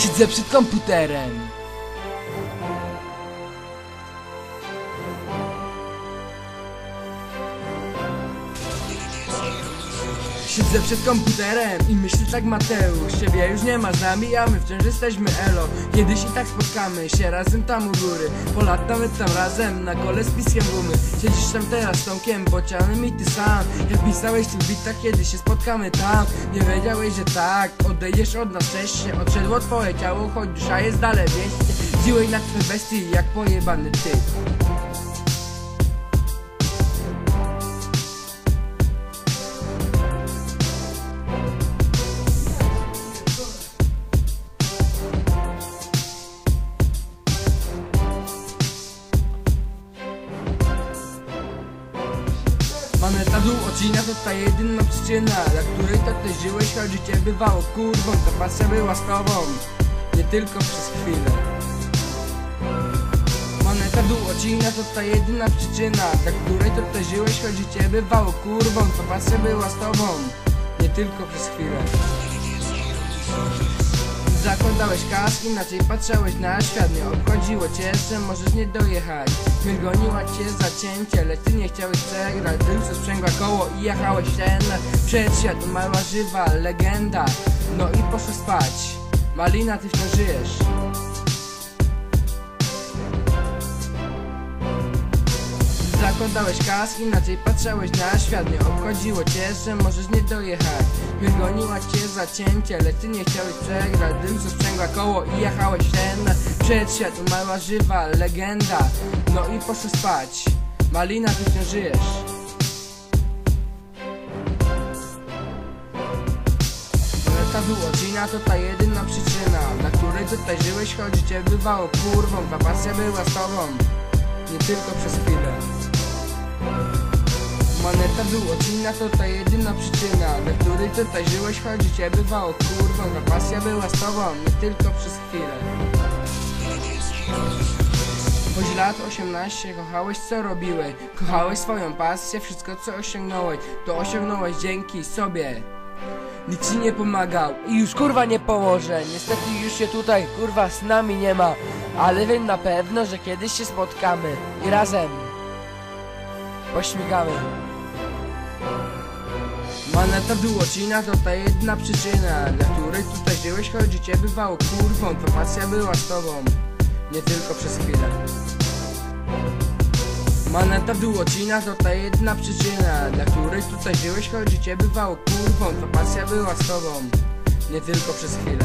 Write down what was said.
Siedzę przed komputerem. Siedzę przed komputerem i myślę tak Mateusz Ciebie już nie ma z nami, a my wciąż jesteśmy elo. Kiedyś i tak spotkamy się razem tam u góry. Polatamy tam razem na kole z piskiem gumy. Siedzisz tam teraz z Tomkiem, bocianem i ty sam. Jak pisałeś w bitach, kiedy się spotkamy tam. Nie wiedziałeś, że tak, odejdziesz od nas wcześniej Odszedło twoje ciało, choć dusza jest dalej wieście Dziłej na twe bestii, jak pojebany ty Maneta dół odcina to ta jedyna przyczyna Dla której to ty żyłeś, choć życie bywało kurwą Ta pasja była z Nie tylko przez chwilę. Maneta dół odcina to ta jedyna przyczyna Dla której to ty żyłeś, choć życie bywało kurwą Ta pasja była z tobą Nie tylko przez chwilę Zakładałeś kask, inaczej patrzałeś na świat. Nie obchodziło cię, że możesz nie dojechać. Wygoniła cię zacięcie, lecz ty nie chciałeś przegrać. Tylko sprzęgła koło i jechałeś ten. Przed świat, mała żywa legenda. No i poszło spać. Malina, ty wciąż żyjesz Zakładałeś kask, inaczej patrzałeś na świat. Nie obchodziło cię, że możesz nie dojechać. Wygoniła cię zacięcie, lecz ty nie chciałeś przegrać. Dym sprzęgła koło i jechałeś ten Przed świat, mała żywa legenda. No i poszło spać. Malina, ty wciąż żyjesz. Ta wyłocina to ta jedyna przyczyna Dla której tutaj żyłeś, choć cię bywało kurwą Ta pasja była z tobą. Nie tylko przez chwilę Moneta wyłocina to ta jedyna przyczyna Dla której tutaj żyłeś, choć cię bywało kurwą Ta pasja była z tobą Nie tylko przez chwilę. Choć lat 18 kochałeś co robiłeś. Kochałeś swoją pasję, wszystko co osiągnąłeś. To osiągnąłeś dzięki sobie. Nikt ci nie pomagał i już kurwa nie pomoże Niestety już się tutaj kurwa z nami nie ma. Ale wiem na pewno, że kiedyś się spotkamy I razem Pośmigamy Maneta wyłocina to ta jedna przyczyna Dla której tutaj żyłeś, choć cię bywało kurwą To pasja była z tobą Nie tylko przez chwilę. Maneta wyłocina to ta jedna przyczyna Dla której tutaj żyłeś, choć cię bywało kurwą To pasja była z tobą Nie tylko przez chwilę